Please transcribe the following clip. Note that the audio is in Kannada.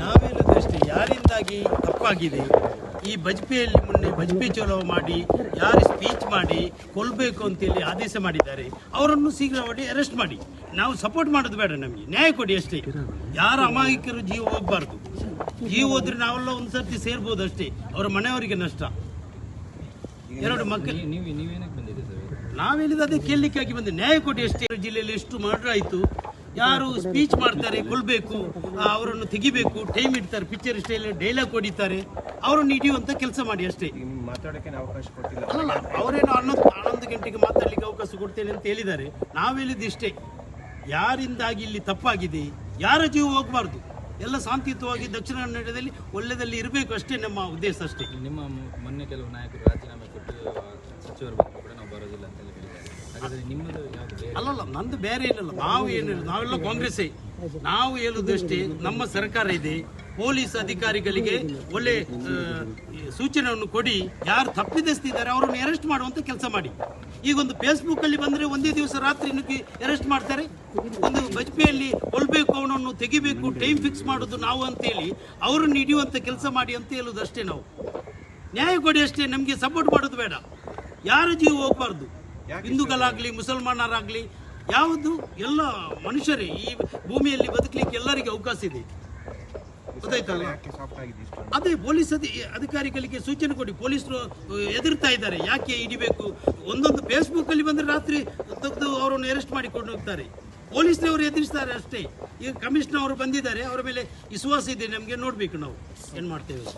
ನಾವೇನದಷ್ಟೇ ಯಾರಿಂದಾಗಿ ತಪ್ಪಾಗಿದೆ? ಈ ಬಜ್ಪೆಯಲ್ಲಿ ಮೊನ್ನೆ ಬಜ್ಪೆ ಚಲೋ ಮಾಡಿ ಯಾರು ಸ್ಪೀಚ್ ಮಾಡಿ ಕೊಲ್ಲಬೇಕು ಅಂತೇಳಿ ಆದೇಶ ಮಾಡಿದ್ದಾರೆ. ಅವರನ್ನು ಶೀಘ್ರವಾಗಿ ಅರೆಸ್ಟ್ ಮಾಡಿ. ನಾವು ಸಪೋರ್ಟ್ ಮಾಡೋದು ಬೇಡ ನಮಗೆ. ನ್ಯಾಯ ಕೊಡಿ ಅಷ್ಟೇ. ಯಾರ ಅಮಾಯಕರು ಜೀವ ಹೋಗಬಾರ್ದು. ಜೀವ ಹೋದ್ರೆ ನಾವೆಲ್ಲ ಒಂದು ಸರ್ತಿ ಸೇರ್ಬೋದು ಅಷ್ಟೇ. ಅವರ ಮನೆಯವರಿಗೆ ನಷ್ಟ. ಎರಡು ಮಕ್ಕಳು ನೀವು ನೀವೇನಕ್ಕೆ ಬಂದಿದ್ದೀರಿ ಸರ್? ನಾವೇನಿದ ಅದೇ ಕೇಳಲಿಕ್ಕಾಗಿ ಬಂದೆ. ನ್ಯಾಯ ಕೊಡಿ ಅಷ್ಟೇ. ಜಿಲ್ಲೆಯಲ್ಲಿ ಎಷ್ಟು ಮರ್ಡರ್ ಆಯಿತು. ಯಾರು ಸ್ಪೀಚ್ ಮಾಡ್ತಾರೆ ಕೊಲ್ಬೇಕು ಅವರನ್ನು ತೆಗಿಬೇಕು ಟೈಮ್ ಇಡ್ತಾರೆ ಪಿಕ್ಚರ್ ಸ್ಟೈಲ್ ಡೈಲಾಗ್ ಹೊಡಿತಾರೆ ಅವರನ್ನು ಹಿಡಿಯುವಂತ ಕೆಲಸ ಮಾಡಿ ಅಷ್ಟೇ. ಮಾತಾಡೋಕೆ ಅವಕಾಶ ಕೊಟ್ಟಿಲ್ಲ. ಅಲ್ಲ ಅವರೇನು ಹನ್ನೊಂದು ಹನ್ನೊಂದು ಗಂಟೆಗೆ ಮಾತಾಡ್ಲಿಕ್ಕೆ ಅವಕಾಶ ಕೊಡ್ತೇನೆ ಅಂತ ಹೇಳಿದ್ದಾರೆ. ನಾವು ಹೇಳಿದ್ದು ಇಷ್ಟೇ. ಯಾರಿಂದಾಗಿ ಇಲ್ಲಿ ತಪ್ಪಾಗಿದೆ ಯಾರ ಜೀವ ಹೋಗಬಾರ್ದು? ಎಲ್ಲ ಶಾಂತಿಯುತವಾಗಿ ದಕ್ಷಿಣ ಕನ್ನಡದಲ್ಲಿ ಒಳ್ಳೆದಲ್ಲಿ ಇರಬೇಕು ಅಷ್ಟೇ ನಮ್ಮ ಉದ್ದೇಶ ಅಷ್ಟೇ. ನಿಮ್ಮ ಮೊನ್ನೆ ಕೆಲವು ನಾಯಕರು ರಾಜೀನಾಮೆ ಕೊಟ್ಟು ಸಚಿವರು ಬರೋದಿಲ್ಲ ಅಂತ ಅಲ್ಲಲ್ಲ, ನಂದು ಬೇರೆ ಏನಿಲ್ಲ ನಾವು ಏನಿಲ್ಲ, ನಾವೆಲ್ಲ ಕಾಂಗ್ರೆಸ್ಸೇ. ನಾವು ಹೇಳುದಷ್ಟೇ ನಮ್ಮ ಸರ್ಕಾರ ಇದೆ. ಪೊಲೀಸ್ ಅಧಿಕಾರಿಗಳಿಗೆ ಒಳ್ಳೆ ಸೂಚನೆಯನ್ನು ಕೊಡಿ. ಯಾರು ತಪ್ಪಿದಸ್ತಿದ್ದಾರೆ ಅವರನ್ನು ಅರೆಸ್ಟ್ ಮಾಡುವಂತ ಕೆಲಸ ಮಾಡಿ. ಈಗ ಒಂದು ಫೇಸ್ಬುಕ್ ಅಲ್ಲಿ ಬಂದ್ರೆ ಒಂದೇ ದಿವಸ ರಾತ್ರಿ ನುಗ್ಗಿ ಅರೆಸ್ಟ್ ಮಾಡ್ತಾರೆ. ಒಂದು ಬಜ್ಪೆಯಲ್ಲಿ ಕೊಲ್ಬೇಕು ಅವನನ್ನು, ತೆಗಿಬೇಕು ಟೈಮ್ ಫಿಕ್ಸ್ ಮಾಡೋದು ನಾವು ಅಂತೇಳಿ ಅವರನ್ನು ಹಿಡಿಯುವಂತ ಕೆಲಸ ಮಾಡಿ ಅಂತ ಹೇಳುದಷ್ಟೇ ನಾವು. ನ್ಯಾಯ ಕೊಡಿ ಅಷ್ಟೇ, ನಮಗೆ ಸಪೋರ್ಟ್ ಮಾಡೋದು ಬೇಡ. ಯಾರ ಜೀವ ಹೋಗ್ಬಾರ್ದು? ಹಿಂದೂಗಳಾಗ್ಲಿ ಮುಸಲ್ಮಾನರಾಗಲಿ ಯಾವುದು? ಎಲ್ಲ ಮನುಷ್ಯರೇ. ಈ ಭೂಮಿಯಲ್ಲಿ ಬದುಕಲಿಕ್ಕೆ ಎಲ್ಲರಿಗೆ ಅವಕಾಶ ಇದೆ. ಗೊತ್ತಾಯ್ತಲ್ಲ? ಅದೇ ಪೊಲೀಸ್ ಅಧಿ ಅಧಿಕಾರಿಗಳಿಗೆ ಸೂಚನೆ ಕೊಡಿ. ಪೊಲೀಸರು ಎದುರ್ತಾ ಇದ್ದಾರೆ. ಯಾಕೆ ಹಿಡಿಬೇಕು? ಒಂದೊಂದು ಫೇಸ್ಬುಕ್ ಅಲ್ಲಿ ಬಂದ್ರೆ ರಾತ್ರಿ ತೆಗೆದು ಅವರನ್ನು ಅರೆಸ್ಟ್ ಮಾಡಿಕೊಂಡು ಹೋಗ್ತಾರೆ. ಪೊಲೀಸ್ನವರು ಎದುರಿಸ್ತಾರೆ ಅಷ್ಟೇ. ಈಗ ಕಮಿಷನರ್ ಅವರು ಬಂದಿದ್ದಾರೆ. ಅವರ ಮೇಲೆ ವಿಶ್ವಾಸ ಇದೆ. ನಮಗೆ ನೋಡಬೇಕು ನಾವು. ಏನು ಮಾಡ್ತೇವೆ?